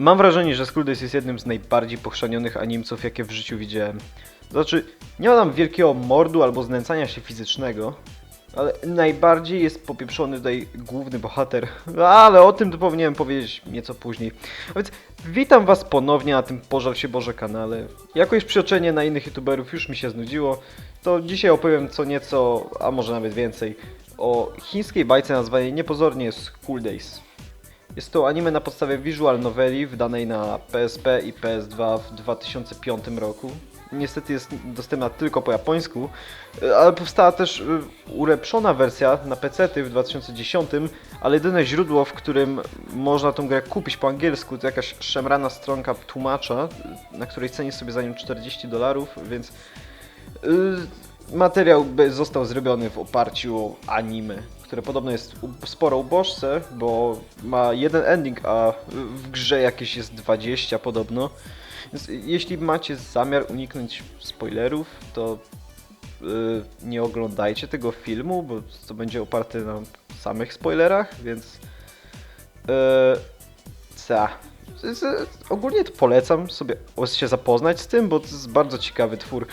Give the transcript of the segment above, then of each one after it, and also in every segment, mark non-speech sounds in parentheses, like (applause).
Mam wrażenie, że School Days jest jednym z najbardziej pochrzanionych animców, jakie w życiu widziałem. Znaczy, nie ma tam wielkiego mordu albo znęcania się fizycznego, ale najbardziej jest popieprzony tutaj główny bohater. Ale o tym to powinienem powiedzieć nieco później. A więc witam was ponownie na tym Pożal się Boże kanale. Jako już przyoczenie na innych youtuberów już mi się znudziło, to dzisiaj opowiem co nieco, a może nawet więcej, o chińskiej bajce nazwanej niepozornie School Days. Jest to anime na podstawie visual noveli wydanej na PSP i PS2 w 2005 roku. Niestety jest dostępna tylko po japońsku, ale powstała też e, ulepszona wersja na PC w 2010, ale jedyne źródło, w którym można tą grę kupić po angielsku, to jakaś szemrana stronka tłumacza, na której cenię sobie za nią 40 dolarów, więc y, materiał został zrobiony w oparciu o anime, które podobno jest sporo uboższe, bo ma jeden ending, a w grze jakieś jest 20 podobno. Więc jeśli macie zamiar uniknąć spoilerów, to y, nie oglądajcie tego filmu, bo to będzie oparte na samych spoilerach, więc yy, ca. Ogólnie to polecam sobie się zapoznać z tym, bo to jest bardzo ciekawy twór.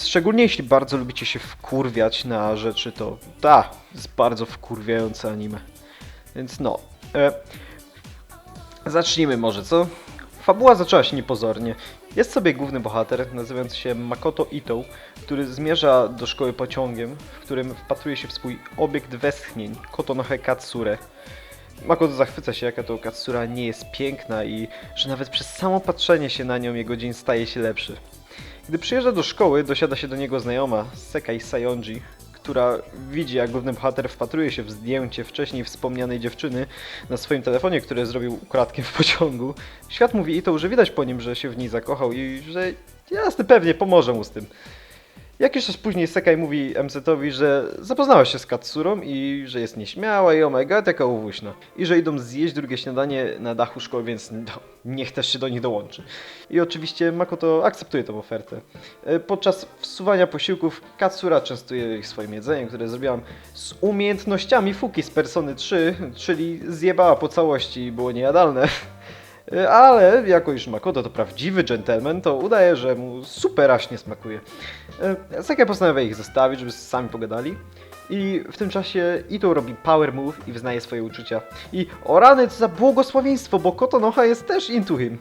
Szczególnie jeśli bardzo lubicie się wkurwiać na rzeczy, to ta, jest bardzo wkurwiające anime. Więc no. E, zacznijmy może, co? Fabuła zaczęła się niepozornie. Jest sobie główny bohater, nazywający się Makoto Ito, który zmierza do szkoły pociągiem, w którym wpatruje się w swój obiekt westchnień, Kotonohe Katsure. Makoto zachwyca się, jaka to Katsura nie jest piękna i że nawet przez samo patrzenie się na nią jego dzień staje się lepszy. Gdy przyjeżdża do szkoły, dosiada się do niego znajoma, Sekai Sayonji, która widzi, jak główny bohater wpatruje się w zdjęcie wcześniej wspomnianej dziewczyny na swoim telefonie, które zrobił ukradkiem w pociągu. Świat mówi Ito, że widać po nim, że się w niej zakochał i że jasne, pewnie pomoże mu z tym. Jakiś czas później Sekai mówi MZ-owi, że zapoznała się z Katsurą i że jest nieśmiała i oh my god, jaka uwuśna. I że idą zjeść drugie śniadanie na dachu szkoły, więc no, niech też się do nich dołączy. I oczywiście Makoto akceptuje tę ofertę. E, Podczas wsuwania posiłków Katsura częstuje ich swoim jedzeniem, które zrobiłam z umiejętnościami Fuki z Persony 3, czyli zjebała po całości i było niejadalne. E, Ale jako już Makoto to prawdziwy gentleman, to udaje, że mu super aśnie smakuje. E, Saka postanawia ich zostawić, żeby sami pogadali. I w tym czasie Ito robi power move i wyznaje swoje uczucia. I o rany, co za błogosławieństwo, bo Kotonoha jest też into him.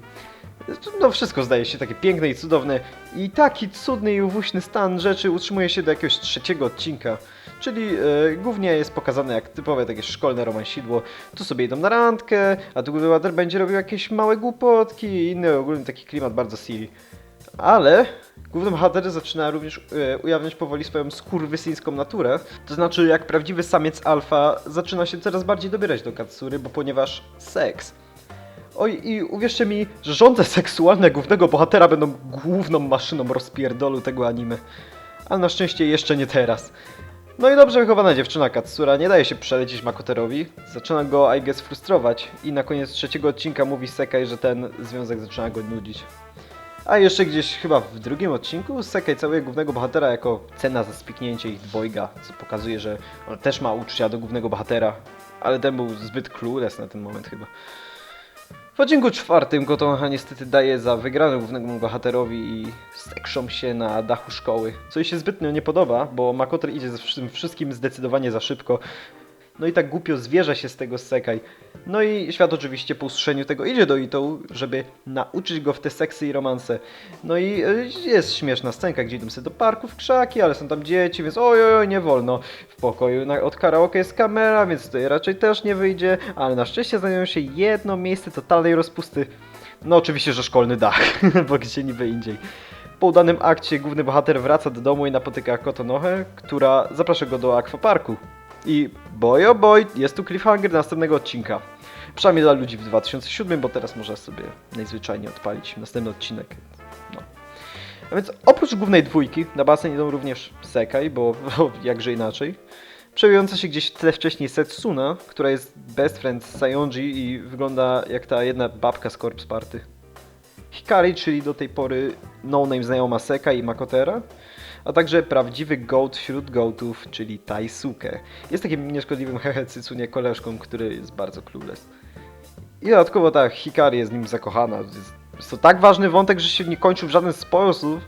No wszystko zdaje się takie piękne i cudowne i taki cudny i uwuśny stan rzeczy utrzymuje się do jakiegoś trzeciego odcinka. Czyli e, głównie jest pokazane jak typowe takie szkolne romansidło. Tu sobie idą na randkę, a tu bohater będzie robił jakieś małe głupotki i inny ogólny taki klimat bardzo silly. Ale główny bohater zaczyna również e, ujawniać powoli swoją skurwysyńską naturę. To znaczy, jak prawdziwy samiec alfa zaczyna się coraz bardziej dobierać do Katsury, bo ponieważ seks. Oj, i uwierzcie mi, że żądze seksualne głównego bohatera będą główną maszyną rozpierdolu tego anime. Ale na szczęście jeszcze nie teraz. No i dobrze wychowana dziewczyna Katsura nie daje się przelecieć Makoterowi. Zaczyna go, I guess, frustrować i na koniec trzeciego odcinka mówi Sekai, że ten związek zaczyna go nudzić. A jeszcze gdzieś chyba w drugim odcinku Sekai całuje głównego bohatera jako cena za spiknięcie ich dwojga, co pokazuje, że on też ma uczucia do głównego bohatera, ale ten był zbyt clueless na ten moment chyba. W odcinku czwartym Kotonoha niestety daje za wygraną głównemu bohaterowi i stekrzą się na dachu szkoły. Co jej się zbytnio nie podoba, bo Makoter idzie ze tym wszystkim zdecydowanie za szybko. No i tak głupio zwierza się z tego Sekaj. No i świat oczywiście po usłyszeniu tego idzie do Ito, żeby nauczyć go w te seksy i romanse. No i y, jest śmieszna scenka, gdzie idą sobie do parku w krzaki, ale są tam dzieci, więc oj, oj, nie wolno. W pokoju od karaoke jest kamera, więc tutaj raczej też nie wyjdzie, ale na szczęście znajdują się jedno miejsce totalnej rozpusty. No oczywiście, że szkolny dach, (laughs) bo gdzie niby indziej. Po udanym akcie główny bohater wraca do domu i napotyka Kotonohę, która zaprasza go do akwaparku. I boy oh boy, jest tu cliffhanger następnego odcinka. Przynajmniej dla ludzi w 2007, bo teraz można sobie najzwyczajniej odpalić następny odcinek. No. A więc oprócz głównej dwójki na basen idą również Sekai, bo, bo jakże inaczej. Przewijająca się gdzieś w tle wcześniej Setsuna, która jest best friend z Sayonji i wygląda jak ta jedna babka z Corpse Party. Hikari, czyli do tej pory no-name znajoma Seka i Makotera, a także prawdziwy goat wśród goatów, czyli Taisuke. Jest takim nieszkodliwym hehe cycunie koleżką, który jest bardzo clueless. I dodatkowo ta Hikari jest nim zakochana. Jest, to tak ważny wątek, że się nie kończył w żaden sposób.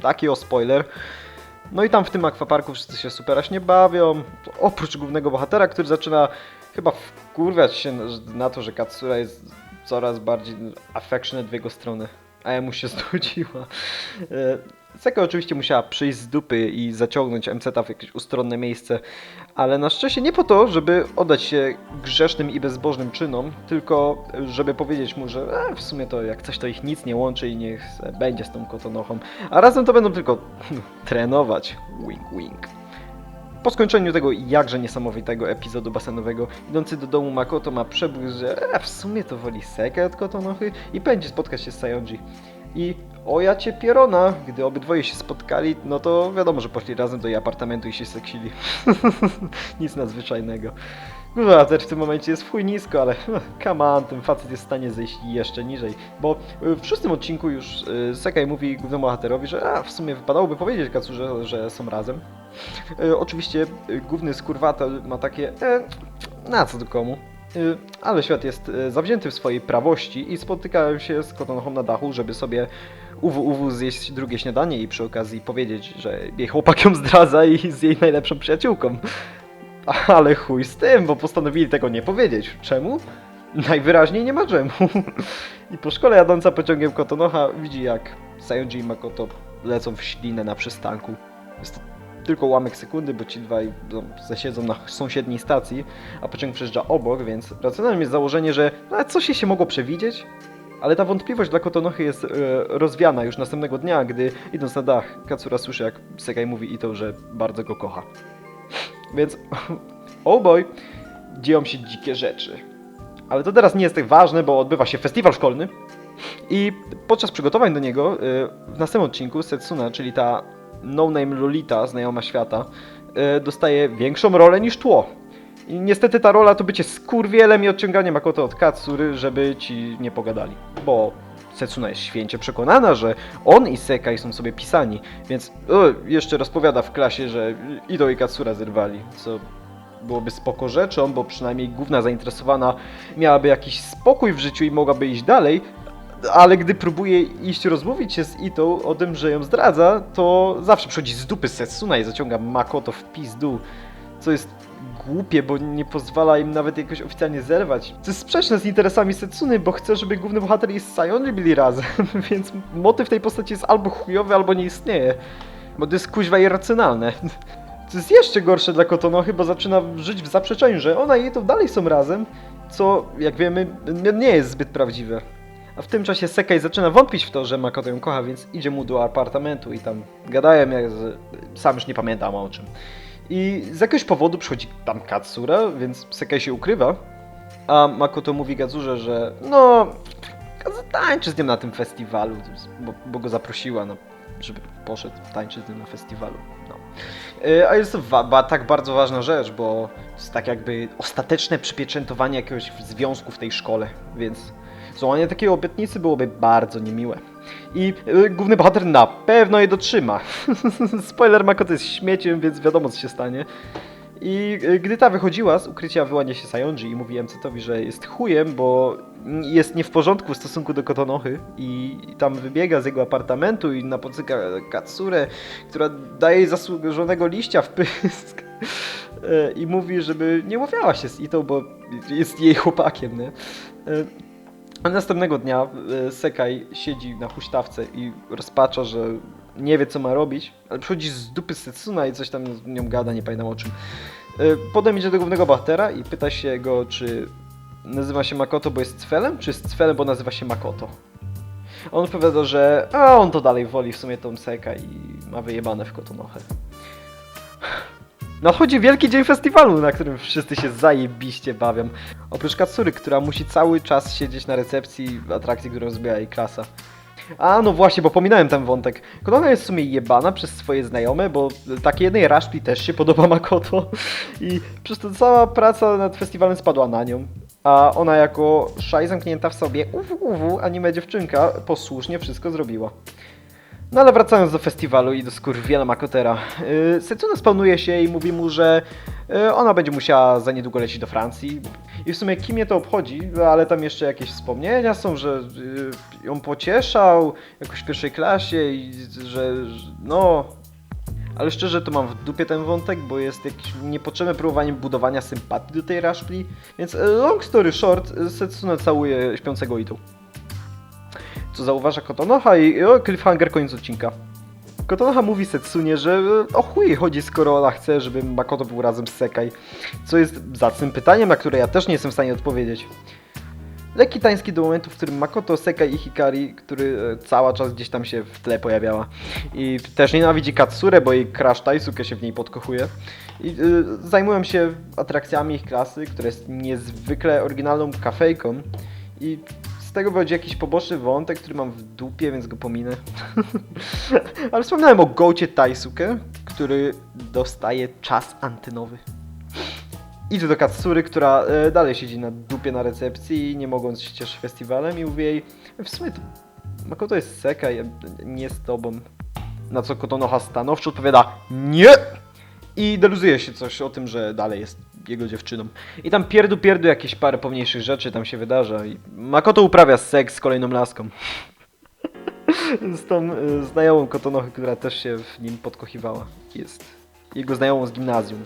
Taki o spoiler. No i tam w tym akwaparku wszyscy się superaśnie bawią. Oprócz głównego bohatera, który zaczyna chyba wkurwiać się na to, że Katsura jest coraz bardziej affectionate w jego stronę. A ja mu się (laughs) znudziła. E, Seka oczywiście musiała przyjść z dupy i zaciągnąć MZ w jakieś ustronne miejsce, ale na szczęście nie po to, żeby oddać się grzesznym i bezbożnym czynom, tylko żeby powiedzieć mu, że e, w sumie to jak coś to ich nic nie łączy i niech będzie z tą kotonochą, a razem to będą tylko (laughs) trenować. Wink, wink. Po skończeniu tego jakże niesamowitego epizodu basenowego, idący do domu Makoto ma przebłysk, że e, w sumie to woli Sekę od Kotonochy i będzie spotkać się z Sayonji. I o ja cię pierona, gdy obydwoje się spotkali, no to wiadomo, że poszli razem do jej apartamentu i się seksili. (laughs) Nic nadzwyczajnego. No, a też w tym momencie jest chuj nisko, ale (laughs) come on, ten facet jest w stanie zejść jeszcze niżej. Bo y, w szóstym odcinku już y, Sekaj mówi głównemu bohaterowi, że a, w sumie wypadałoby powiedzieć Katsurze, że są razem. Y, Oczywiście główny skurwatel ma takie, e, na co to komu? Y, Ale świat jest y, zawzięty w swojej prawości i spotykają się z Kotonochą na dachu, żeby sobie uwu uwu zjeść drugie śniadanie i przy okazji powiedzieć, że jej chłopak ją zdradza i jest jej najlepszą przyjaciółką. (laughs) Ale chuj z tym, bo postanowili tego nie powiedzieć. Czemu? Najwyraźniej nie ma czemu. (laughs) I po szkole jadąca pociągiem Kotonoha widzi jak Sayonji i Makoto lecą w ślinę na przystanku. Jest to tylko ułamek sekundy, bo ci dwaj no, zasiedzą na sąsiedniej stacji, a pociąg przejeżdża obok, więc racjonalnym jest założenie, że no, coś się mogło przewidzieć. Ale ta wątpliwość dla Kotonochy jest e, rozwiana już następnego dnia, gdy idąc na dach, Katsura słyszy jak Sekai mówi Ito, że bardzo go kocha. Więc, (laughs) oh boy, dzieją się dzikie rzeczy. Ale to teraz nie jest tak ważne, bo odbywa się festiwal szkolny. I podczas przygotowań do niego, y, w następnym odcinku Setsuna, czyli ta no-name Lolita, znajoma świata, y, dostaje większą rolę niż tło. I niestety ta rola to bycie skurwielem i odciąganie Makoto od Katsury, żeby ci nie pogadali. Bo Setsuna jest święcie przekonana, że on i Sekai są sobie pisani, więc o, jeszcze rozpowiada w klasie, że Ido i Katsura zerwali, co byłoby spoko rzeczą, bo przynajmniej główna zainteresowana miałaby jakiś spokój w życiu i mogłaby iść dalej, ale gdy próbuje iść rozmówić się z Itą o tym, że ją zdradza, to zawsze przychodzi z dupy Setsuna i zaciąga Makoto w pizdu, co jest głupie, bo nie pozwala im nawet jakoś oficjalnie zerwać. To jest sprzeczne z interesami Setsuny, bo chce, żeby główny bohater i Sayonji byli razem, (laughs) więc motyw tej postaci jest albo chujowy, albo nie istnieje. Bo to jest kuźwa irracjonalne. To jest jeszcze gorsze dla Kotonochy, bo zaczyna żyć w zaprzeczeniu, że ona i Ito dalej są razem, co, jak wiemy, nie jest zbyt prawdziwe. A w tym czasie Sekai zaczyna wątpić w to, że Makoto ją kocha, więc idzie mu do apartamentu i tam gadają, jak z... sam już nie pamiętam o czym. I z jakiegoś powodu przychodzi tam Katsura, więc Sekai się ukrywa, a Makoto mówi Gazurze, że no, tańczy z nim na tym festiwalu, bo, bo go zaprosiła, no, żeby poszedł tańczyć z nim na festiwalu. No. E, A jest to wa- ba- tak bardzo ważna rzecz, bo jest tak jakby ostateczne przypieczętowanie jakiegoś związku w tej szkole, więc złamanie takiej obietnicy byłoby bardzo niemiłe. I y, główny bohater na pewno je dotrzyma. (laughs) Spoiler, Makoto jest śmieciem, więc wiadomo co się stanie. I y, gdy ta wychodziła z ukrycia, wyłania się Sayonji i mówi MZ-owi, że jest chujem, bo mm, jest nie w porządku w stosunku do Kotonochy i tam wybiega z jego apartamentu i napotyka Katsurę, która daje jej zasłużonego liścia w pysk. (laughs) E, I mówi, żeby nie łowiała się z Itą, bo jest jej chłopakiem, nie? A następnego dnia e, Sekaj siedzi na huśtawce i rozpacza, że nie wie co ma robić, ale przychodzi z dupy Setsuna i coś tam z nią gada, nie pamiętam o czym. E, Potem idzie do głównego bohatera i pyta się go, czy nazywa się Makoto, bo jest cfelem, czy jest cfelem, bo nazywa się Makoto. On odpowiada, że a on to dalej woli w sumie tą Seka i ma wyjebane w Kotonochę. Nadchodzi wielki dzień festiwalu, na którym wszyscy się zajebiście bawią. Oprócz Katsury, która musi cały czas siedzieć na recepcji atrakcji, którą zbiera jej klasa. A no właśnie, bo pominąłem ten wątek. Konoha jest w sumie jebana przez swoje znajome, bo takiej jednej raszpi też się podoba Makoto i przez to cała praca nad festiwalem spadła na nią. A ona jako szaj zamknięta w sobie, uwu, uwu, anime dziewczynka, posłusznie wszystko zrobiła. No ale wracając do festiwalu i do skurwiela Makotera. Yy, Setsuna spawnuje się i mówi mu, że yy, ona będzie musiała za niedługo lecieć do Francji. I w sumie kim mnie to obchodzi, ale tam jeszcze jakieś wspomnienia są, że yy, ją pocieszał jakoś w pierwszej klasie i że że- no... Ale szczerze to mam w dupie ten wątek, bo jest jakimś niepotrzebne próbowanie budowania sympatii do tej Rashpli. Więc e, long story short, Setsuna całuje śpiącego Ito. Co zauważa Kotonoha i o, cliffhanger koniec odcinka. Kotonoha mówi Setsunie, że e, o chuj chodzi, skoro ona chce, żeby Makoto był razem z Sekai. Co jest zacnym pytaniem, na które ja też nie jestem w stanie odpowiedzieć. Lekki tański do momentu, w którym Makoto, Sekai i Hikari, który e, cały czas gdzieś tam się w tle pojawiała. I też nienawidzi Katsurę, bo jej crush Taisuke się w niej podkochuje. I y, zajmują się atrakcjami ich klasy, która jest niezwykle oryginalną kafejką. I tego wychodzi jakiś poboczny wątek, który mam w dupie, więc go pominę. (laughs) Ale wspomniałem o Gołcie Taisuke, który dostaje czas antynowy. Idzie do Katsury, która e, dalej siedzi na dupie na recepcji, nie mogąc się cieszyć festiwalem i mówi jej w sumie to Makoto jest seka, ja nie z tobą. Na co Kotonoha stanowczo odpowiada NIE! I deluzuje się coś o tym, że dalej jest jego dziewczyną. I tam pierdu pierdu jakieś parę pomniejszych rzeczy tam się wydarza i Makoto uprawia seks z kolejną laską. (laughs) z tą y, znajomą Kotonohy, która też się w nim podkochiwała. Jest jego znajomą z gimnazjum.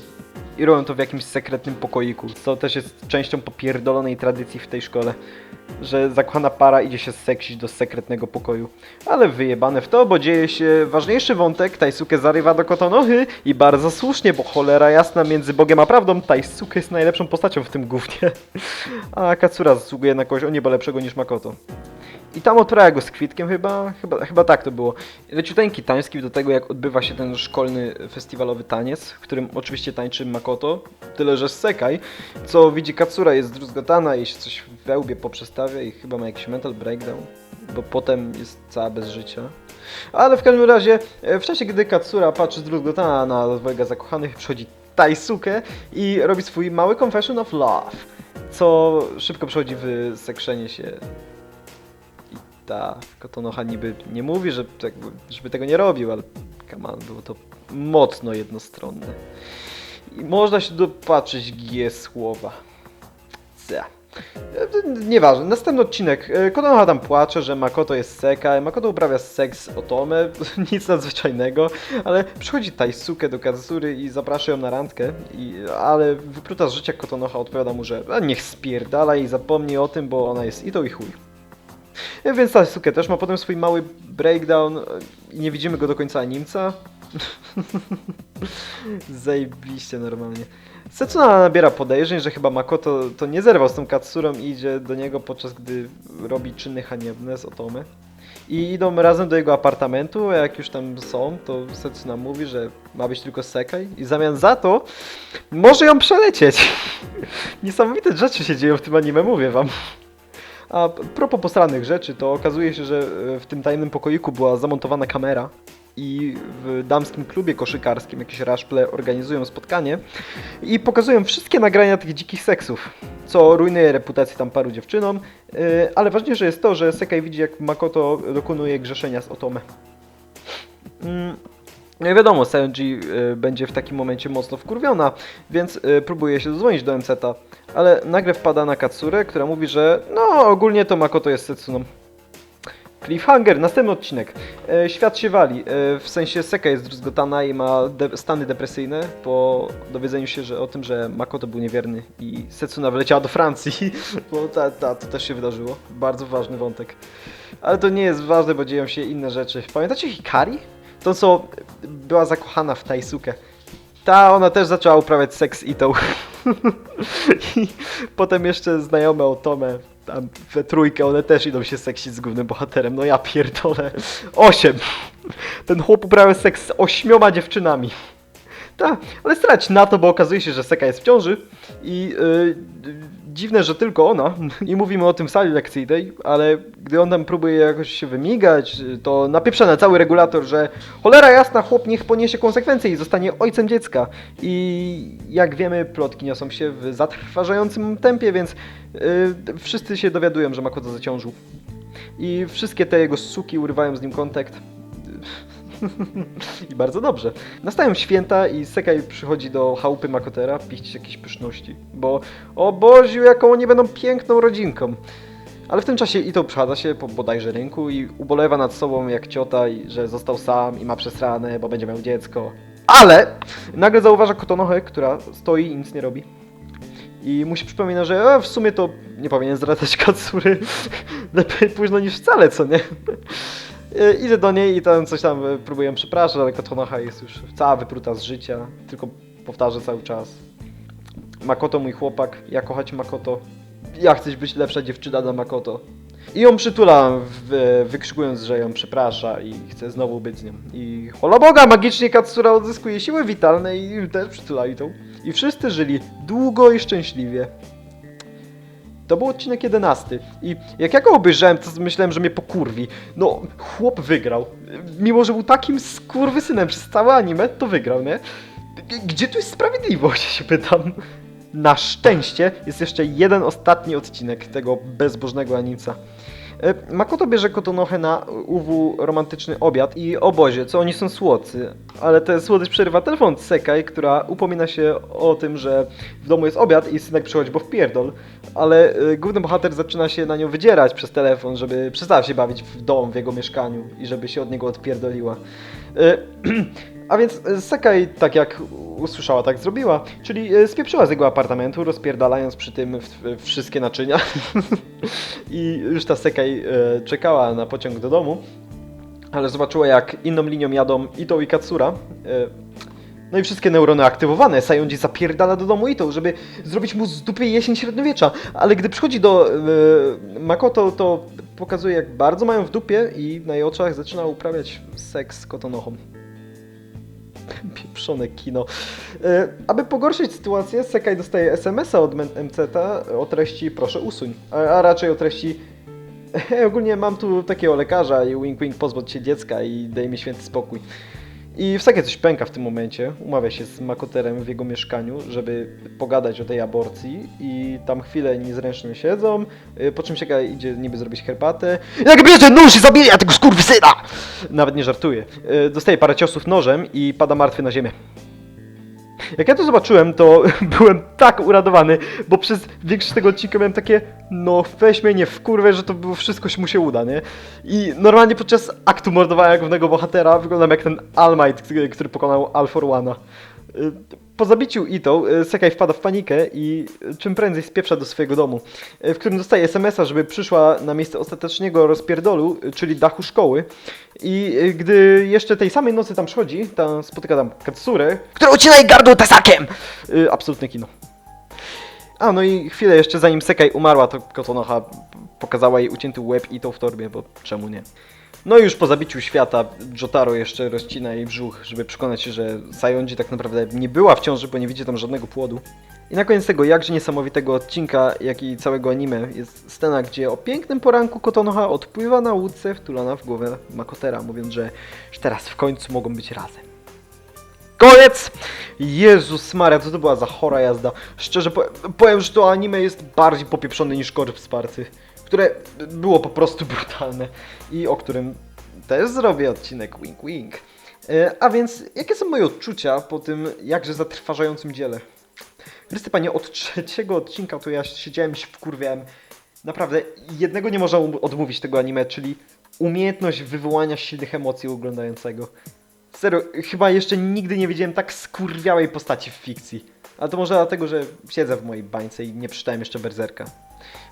I robią to w jakimś sekretnym pokoiku, co też jest częścią popierdolonej tradycji w tej szkole, że zakochana para idzie się seksić do sekretnego pokoju. Ale wyjebane w to, bo dzieje się ważniejszy wątek, Taisuke zarywa do Kotonohy i bardzo słusznie, bo cholera jasna między Bogiem a prawdą, Taisuke jest najlepszą postacią w tym głównie. (laughs) A Katsura zasługuje na kogoś o niebo lepszego niż Makoto. I tam odprawa go z kwitkiem chyba, chyba, chyba tak to było. Leciuteńki tański do tego, jak odbywa się ten szkolny festiwalowy taniec, w którym oczywiście tańczy Makoto, tyle że z Sekai, co widzi Katsura, jest zdruzgotana i się coś wełbie poprzestawia i chyba ma jakiś mental breakdown, bo potem jest cała bez życia. Ale w każdym razie, e, w czasie gdy Katsura patrzy zdruzgotana na dwojga zakochanych, przychodzi Taisuke i robi swój mały confession of love, co szybko przechodzi w sekrzenie się i ta Kotonoha niby nie mówi, że, żeby tego nie robił, ale on, było to mocno jednostronne. I można się dopatrzyć G słowa. Ca. E, Nieważne, następny odcinek. E, Konoha tam płacze, że Makoto jest seka, Makoto uprawia seks z Otome, (laughs) nic nadzwyczajnego, ale przychodzi Taisuke do Kazury i zaprasza ją na randkę, i, ale wypruta z życia Kotonoha odpowiada mu, że niech spierdala i zapomni o tym, bo ona jest Ito i chuj. E, Więc Taisuke też ma potem swój mały breakdown e, i nie widzimy go do końca animca. (laughs) Zajebiście normalnie. Setsuna nabiera podejrzeń, że chyba Makoto to nie zerwał z tą Katsurą i idzie do niego podczas gdy robi czyny haniebne z Otome. I idą razem do jego apartamentu, a jak już tam są, to Setsuna mówi, że ma być tylko Sekaj i w zamian za to może ją przelecieć. (laughs) Niesamowite rzeczy się dzieją w tym anime, mówię wam. A propos posranych rzeczy, to okazuje się, że w tym tajnym pokoiku była zamontowana kamera i w damskim klubie koszykarskim jakieś raszple organizują spotkanie i pokazują wszystkie nagrania tych dzikich seksów, co rujnuje reputację tam paru dziewczynom, yy, ale ważniejsze jest to, że Sekai widzi jak Makoto dokonuje grzeszenia z Otome. Mm, no i wiadomo, Senji y, będzie w takim momencie mocno wkurwiona, więc y, próbuje się dodzwonić do MZ-a, ale nagle wpada na Katsurę, która mówi, że no ogólnie to Makoto jest Setsuną. Cliffhanger, następny odcinek. E, świat się wali, e, w sensie Seka jest druzgotana i ma de stany depresyjne po dowiedzeniu się że, o tym, że Makoto był niewierny i Setsuna wyleciała do Francji, (laughs) bo ta, ta, to też się wydarzyło. Bardzo ważny wątek. Ale to nie jest ważne, bo dzieją się inne rzeczy. Pamiętacie Hikari? To co była zakochana w Taisuke. Ta, ona też zaczęła uprawiać seks itą. (laughs) I potem jeszcze znajome Otome, tam we trójkę, one też idą się seksić z głównym bohaterem. No ja pierdolę. Osiem. Ten chłop uprawia seks z ośmioma dziewczynami. Tak, ale strać na to, bo okazuje się, że Seka jest w ciąży i yy, dziwne, że tylko ona. (laughs) I mówimy o tym w sali lekcyjnej, ale gdy on tam próbuje jakoś się wymigać, to napieprza na cały regulator, że cholera jasna, chłop niech poniesie konsekwencje i zostanie ojcem dziecka. I jak wiemy, plotki niosą się w zatrważającym tempie, więc yy, wszyscy się dowiadują, że Makoto zaciążył. I wszystkie te jego suki urywają z nim kontakt. (laughs) I bardzo dobrze. Nastają święta i Sekaj przychodzi do chałupy Makotera pić jakieś pyszności, bo o Boziu, jaką oni będą piękną rodzinką. Ale w tym czasie Ito przechadza się po bodajże rynku i ubolewa nad sobą jak ciota, że został sam i ma przesrane, bo będzie miał dziecko. Ale nagle zauważa Kotonohe, która stoi i nic nie robi. I mu się przypomina, że e, w sumie to nie powinien zdradzać (laughs) Katsury. Lepiej późno niż wcale, co nie? E, Idę do niej i tam coś tam e, próbuję przepraszać, ale Kotonoha jest już cała wypruta z życia, tylko powtarza cały czas. Makoto mój chłopak, ja kochać Makoto. Ja chcę być lepsza dziewczyna dla Makoto. I ją przytula, w, wykrzykując, że ją przeprasza i chce znowu być z nią. I hola Boga, magicznie Katsura odzyskuje siły witalne i też przytula Itą. I wszyscy żyli długo i szczęśliwie. To był odcinek 11. I jak ja go obejrzałem, to myślałem, że mnie pokurwi. No, chłop wygrał. Mimo, że był takim skurwysynem przez całe anime, to wygrał, nie? Gdzie tu jest sprawiedliwość, (laughs) się pytam. Na szczęście jest jeszcze jeden ostatni odcinek tego bezbożnego Anica. E, Makoto bierze Kotonohe na UW romantyczny obiad i o Bozie, co oni są słodcy. Ale tę słodycz przerywa telefon Sekaj, która upomina się o tym, że w domu jest obiad i synek przychodzi, bo wpierdol. Ale y, główny bohater zaczyna się na nią wydzierać przez telefon, żeby przestała się bawić w dom, w jego mieszkaniu i żeby się od niego odpierdoliła. (clears throat) A więc y, Sekaj, tak jak usłyszała, tak zrobiła. Czyli y, spieprzyła z jego apartamentu, rozpierdalając przy tym w wszystkie naczynia. (laughs) I już ta Sekaj czekała na pociąg do domu. Ale zobaczyła, jak inną linią jadą Ito i Katsura. No i wszystkie neurony aktywowane. Sayonji zapierdala do domu Ito, żeby zrobić mu z dupy jesień średniowiecza. Ale gdy przychodzi do y, Makoto, to pokazuje, jak bardzo mają w dupie i na jej oczach zaczyna uprawiać seks z Kotonohą. (laughs) Pieprzone kino. E, aby pogorszyć sytuację, Sekaj dostaje SMS-a od MCT o treści proszę usuń, a, raczej o treści (laughs) ogólnie mam tu takiego lekarza i wink wink pozbądź się dziecka i daj mi święty spokój. I w Sekai coś pęka w tym momencie, umawia się z Makoterem w jego mieszkaniu, żeby pogadać o tej aborcji i tam chwilę niezręcznie siedzą, y, po czym Sekaj idzie niby zrobić herbatę. Jak bierze nóż i zabija tego skurwysyna! Nawet nie żartuje. Y, Dostaje parę ciosów nożem i pada martwy na ziemię. Jak ja to zobaczyłem, to (laughs) byłem tak uradowany, bo przez większość tego odcinka miałem takie, no weź mnie nie wkurwę, że to było wszystko mu się uda, nie? I normalnie podczas aktu mordowania głównego bohatera wyglądam jak ten All Might, który- pokonał All for One'a. Po zabiciu Ito, y, Sekaj wpada w panikę i czym prędzej spieprza do swojego domu, y, w którym dostaje SMS-a, żeby przyszła na miejsce ostatecznego rozpierdolu, czyli dachu szkoły. I gdy jeszcze tej samej nocy tam przychodzi, tam spotyka tam Katsurę, która ucina jej gardło tasakiem! Absolutne kino. A, no i chwilę jeszcze zanim Sekaj umarła, to Kotonoha pokazała jej ucięty łeb i w torbie, bo czemu nie? No i już po zabiciu świata Jotaro jeszcze rozcina jej brzuch, żeby przekonać się, że Sayonji tak naprawdę nie była w ciąży, bo nie widzi tam żadnego płodu. I na koniec tego jakże niesamowitego odcinka, jak i całego anime, jest scena, gdzie o pięknym poranku Kotonoha odpływa na łódce wtulana w głowę Makotera, mówiąc, że już teraz w końcu mogą być razem. Koniec! Jezus Maria, co to była za chora jazda. Szczerze powiem, powiem, że to anime jest bardziej popieprzone niż Korp Sparty, które było po prostu (laughs) brutalne i o którym też zrobię odcinek wink wink. E, A więc, jakie są moje odczucia po tym jakże zatrważającym dziele? Chryste panie, od trzeciego odcinka to ja siedziałem się wkurwiałem. Naprawdę, jednego nie można um- odmówić tego anime, czyli umiejętność wywołania silnych emocji oglądającego. Serio, chyba jeszcze nigdy nie widziałem tak skurwiałej postaci w fikcji. Ale to może dlatego, że siedzę w mojej bańce i nie przeczytałem jeszcze Berserka.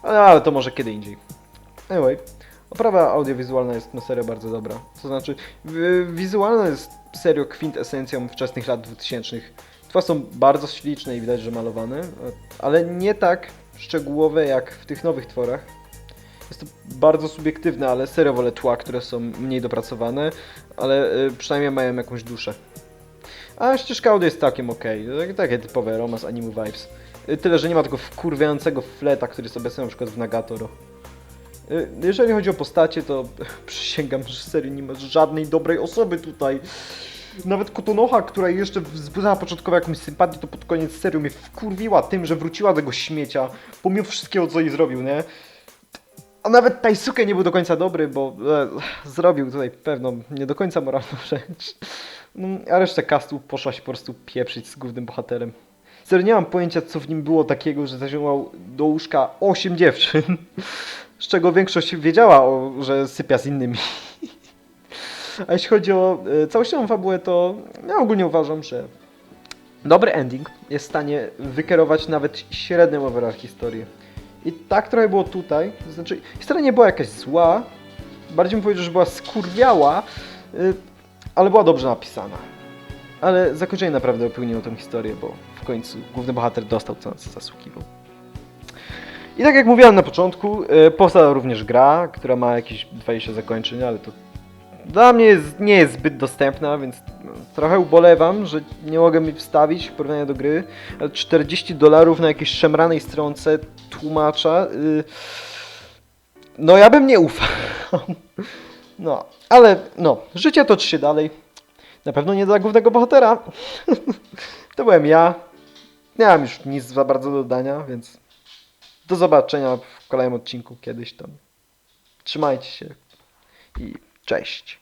Ale, ale to może kiedy indziej. Anyway, oprawa audiowizualna jest na serio bardzo dobra. To znaczy, wi- wizualna jest serio kwintesencją wczesnych lat 2000. Tła są bardzo śliczne i widać, że malowane, ale nie tak szczegółowe jak w tych nowych tworach. Jest to bardzo subiektywne, ale serio wolę tła, które są mniej dopracowane, ale y, przynajmniej mają jakąś duszę. A ścieżka audio jest okej, okay. takie typowe romance anime vibes. Y, Tyle, że nie ma tego wkurwiającego fleta, który jest obecny na przykład w Nagatoro. Y, Jeżeli chodzi o postacie, to (laughs) przysięgam, że serio nie ma żadnej dobrej osoby tutaj. Nawet Kotonoha, która jeszcze wzbudzała początkowo jakąś sympatię, to pod koniec serio mnie wkurwiła tym, że wróciła do tego śmiecia, pomimo wszystkiego, co jej zrobił, nie? A nawet Taisuke nie był do końca dobry, bo e, zrobił tutaj pewną nie do końca moralną (laughs) rzecz. No, a reszta castu poszła się po prostu pieprzyć z głównym bohaterem. Serio, nie mam pojęcia, co w nim było takiego, że zaciągał do łóżka 8 dziewczyn. Z czego większość wiedziała, o, że sypia z innymi. A jeśli chodzi o e, całościową fabułę, to ja ogólnie uważam, że dobry ending jest w stanie wykierować nawet średnią overall historię. I tak trochę było tutaj. To znaczy, historia nie była jakaś zła, bardziej bym powiedział, że była skurwiała, y, ale była dobrze napisana. Ale zakończenie naprawdę wypełniło tę historię, bo końcu główny bohater dostał co zasługiwał. I tak jak mówiłem na początku, y, powstała również gra, która ma jakieś 20 zakończeń, ale to dla mnie jest, nie jest zbyt dostępna, więc no, trochę ubolewam, że nie mogę mi wstawić w porównaniu do gry. Ale 40 dolarów na jakiejś szemranej stronce tłumacza. y, no ja bym nie ufał. (laughs) No, ale no, życie toczy się dalej. Na pewno nie dla głównego bohatera. (laughs) To byłem ja. Nie mam już nic za bardzo do dodania, więc do zobaczenia w kolejnym odcinku kiedyś tam. Trzymajcie się i cześć.